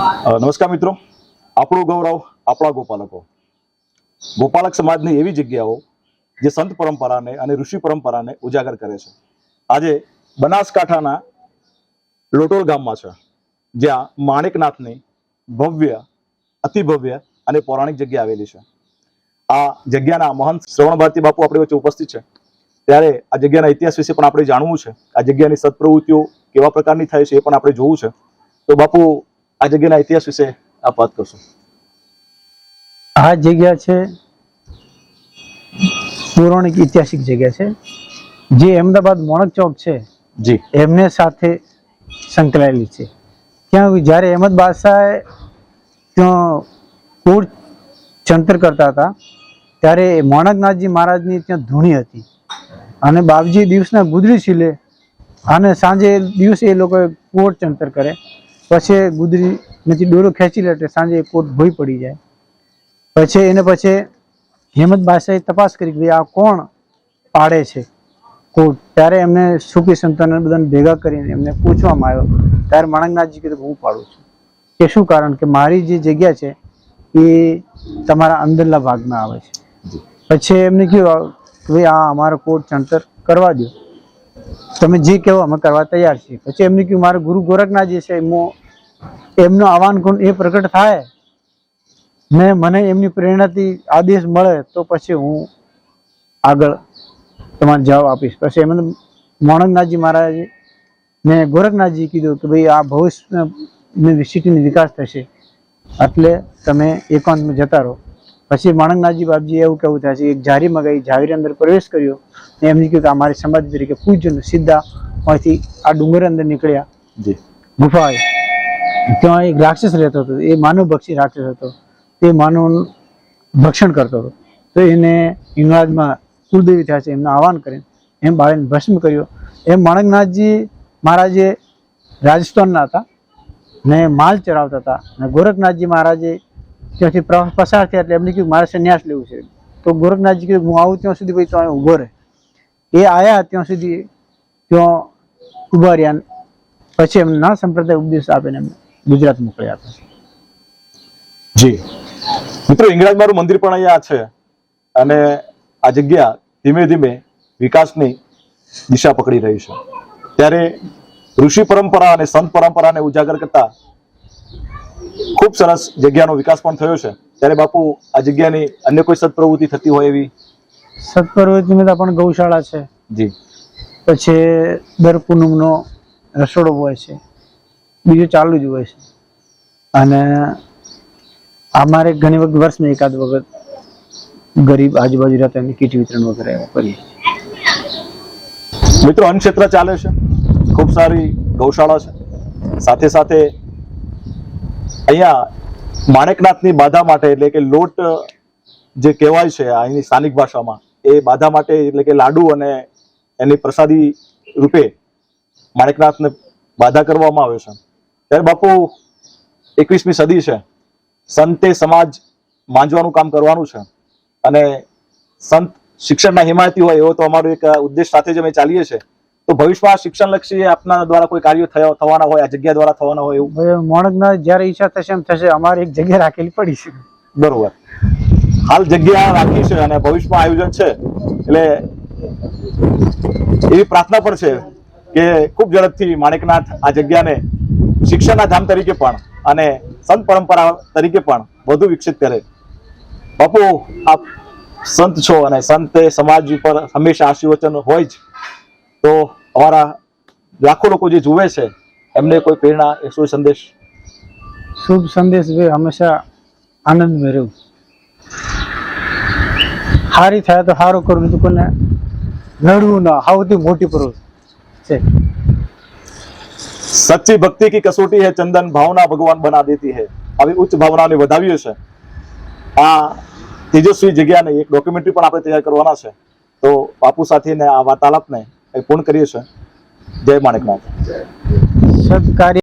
નમસ્કાર મિત્રો. આપણું ગૌરવ આપણા ગોપાલકો. ગોપાલક સમાજની એવી જગ્યાઓ જે સંત પરંપરાને અને ઋષિ પરંપરાને ઉજાગર કરે છે. આજે બનાસકાંઠાના લોટોલ ગામમાં છે, જ્યાં માણેકનાથની ભવ્ય અતિ ભવ્ય અને પૌરાણિક જગ્યા આવેલી છે. આ જગ્યાના મહંત શ્રવણ ભારતી બાપુ આપણી વચ્ચે ઉપસ્થિત છે. ત્યારે આ જગ્યાના ઇતિહાસ વિશે પણ આપણે જાણવું છે. આ જગ્યાની સત્પ્રવૃત્તિઓ કેવા પ્રકારની થાય છે એ પણ આપણે જોવું છે. તો બાપુ આ જગ્યાના ઇતિહાસ વિશે આપ વાત કરશો. આ જગ્યા છે પૌરાણિક ઐતિહાસિક જગ્યા છે. જે અમદાવાદ મોણક ચોક છે જી. એમને સાથે સંકળાયેલી છે. ત્યાં જ્યારે અહેમદ બાદશાહે ત્યાં કોર ચંતર કરતા હતા ત્યારે મોણકનાથજી મહારાજની ત્યાં ધૂણી હતી. અને બાપજી દિવસના ગુદરી છીલે અને સાંજે દિવસે એ લોકો કોર ચંતર કરે. પછી ગુદરી નથી ડોરો ખેંચી લે એટલે સાંજે કોટ ભોઈ પડી જાય. પછી એને પછી હેમંત બાદશાહે તપાસ કરી કે ભાઈ આ કોણ પાડે છે? કોટ ત્યારે એમને સુખી સંતાનને બધાને ભેગા કરીને એમને પૂછવામાં આવ્યો. ત્યારે માણકનાથજી કીધું હું પાડું છું. કે શું કારણ? કે મારી જે જગ્યા છે એ તમારા અંદરના ભાગમાં આવે છે. પછી એમને કહ્યું કે ભાઈ આ અમારો કોટ ચણતર કરવા દો તમે જે કહેવો અમે કરવા તૈયાર છીએ. પછી એમને કહ્યું મારા ગુરુ ગોરખનાથ જે છે એમનો એમનો આવાન ગુણ એ પ્રગટ થાય ને મને એમની પ્રેરણાથી આદેશ મળે તો પછી હું આગળ તમારે જવાબ આપીશ. પછી એમને મોણકનાથજી મહારાજે ને ગોરખનાથજી કીધું કે ભાઈ આ ભવિષ્ય સિટીનો વિકાસ થશે એટલે તમે એકાંતમાં જતા રહો. પછી માણકનાથજી બાપજી એવું કેવું થાય છે એક જારીમાં ગઈ જારી અંદર પ્રવેશ કર્યો ને એમને કીધું કે અમારી સમાધિ તરીકે પૂજ્ય ને સીધા અહીંથી આ ડુંગર અંદર નીકળ્યા. જી. ગુફાએ. ત્યાં એક રાક્ષસ રહેતો હતો, એ માનવ ભક્ષી રાક્ષસ હતો. તે માનવનું ભક્ષણ કરતો હતો. તો એને હિંગળાજમાં કુલદેવી થયા છે, એમનું આહવાન કરીને એમ બાળાને ભસ્મ કર્યો. એમ માણકનાથજી મહારાજે રાજસ્થાનના હતા ને માલ ચડાવતા હતા ને ગોરખનાથજી મહારાજે ત્યાંથી પ્ર- પસાર થયા એટલે એમને કીધું, મારે સંન્યાસ લેવું છે. તો ગોરખનાથજી કીધું, હું આવું ત્યાં સુધી ભાઈ ત્યાં ઊભો રહે. એ આવ્યા ત્યાં સુધી ત્યાં ઊભા રહ્યા પછી એમને સંપ્રદાય ઉપદેશ આપીને એમને ગુજરાત મોકલ્યા હતા. જી. મિત્રો ઇંગળાજ મારું મંદિર પણ અહીંયા છે અને આ જગ્યા ધીમે ધીમે વિકાસની દિશા પકડી રહી છે. ત્યારે ઋષિ પરંપરા અને સંત પરંપરાને ઉજાગર કરતા ખૂબ સરસ જગ્યાનો વિકાસ પણ થયો છે. ત્યારે બાપુ આ જગ્યાની અન્ય કોઈ સત્પ્રવૃત્તિ થતી હોય એવી? સત્પર્વતીમાં તો પણ ગૌશાળા છે. જી. પછી દર પૂનમનો રસોડો હોય છે. બીજું ચાલુ જ હોય છે. અને અમારે ઘણી વખત વર્ષમાં એકાદ વખત ગરીબ આજુબાજુ રહેતા એમને કીટ વિતરણ વગેરે કરીએ મિત્રો, અન્ન ક્ષેત્ર ચાલે છે. ખૂબ સારી ગૌશાળા છે. સાથે સાથે અહીંયા માણેકનાથની બાધા માટે એટલે કે લોટ જે કહેવાય છે અહીંની સ્થાનિક ભાષામાં, એ બાધા માટે એટલે કે લાડુ અને એની પ્રસાદી રૂપે માણેકનાથને બાધા કરવામાં આવે છે. ત્યારે બાપુ એકવીસમી સદી છે. સંતે સમાજ માંજવાનું કામ કરવાનું છે. અને સંત શિક્ષણના હિમાયતી હોય એવો તો અમારો એક ઉદ્દેશ સાથે જ અમે ચાલીએ છીએ. તો ભવિષ્યમાં શિક્ષણલક્ષી આપના દ્વારા કોઈ કાર્યો થયા થવાના હોય આ જગ્યા દ્વારા થવાના હોય એવું? મોણદના જ્યારે ઈચ્છા થશે એમ થશે અમારે એક જગ્યા રાખેલી પડી છે. બરોબર. હાલ જગ્યા રાખી છે અને ભવિષ્યમાં આયોજન છે. એટલે એવી પ્રાર્થના પણ છે કે ખૂબ ઝડપથી માણેકનાથ આ જગ્યાને શિક્ષણના ધામ તરીકે પણ અને સંત પરંપરા તરીકે પણ વધુ વિકસિત કરે. બાપુ, આપ સંત છો અને સંતે સમાજ ઉપર હંમેશા આશીર્વચન હોય જ. તો અમારા લાખો લોકો જે જુએ છે, એમને કોઈ પ્રેરણા, એ શું સંદેશ? શુભ સંદેશ ભાઈ હંમેશા આનંદ મેળવું. સારી થાય તો સારું કરવું કોને લડવું ના સૌથી મોટી પ્રવૃત્તિ છે. સચ્ચી ભક્તિ કી કસોટી હે, ચંદન ભાવના ભગવાન બના દેતી હે. આવી ઉચ્ચ ભાવનાને વધાવીએ છે. આ તેજસ્વી જગ્યાને એક ડોક્યુમેન્ટરી પણ આપણે તૈયાર કરવાના છે. તો બાપુ સાથેને આ વાર્તાલાપને પૂર્ણ કરીએ છીએ. જય માણેકનાથ. સદકાર્ય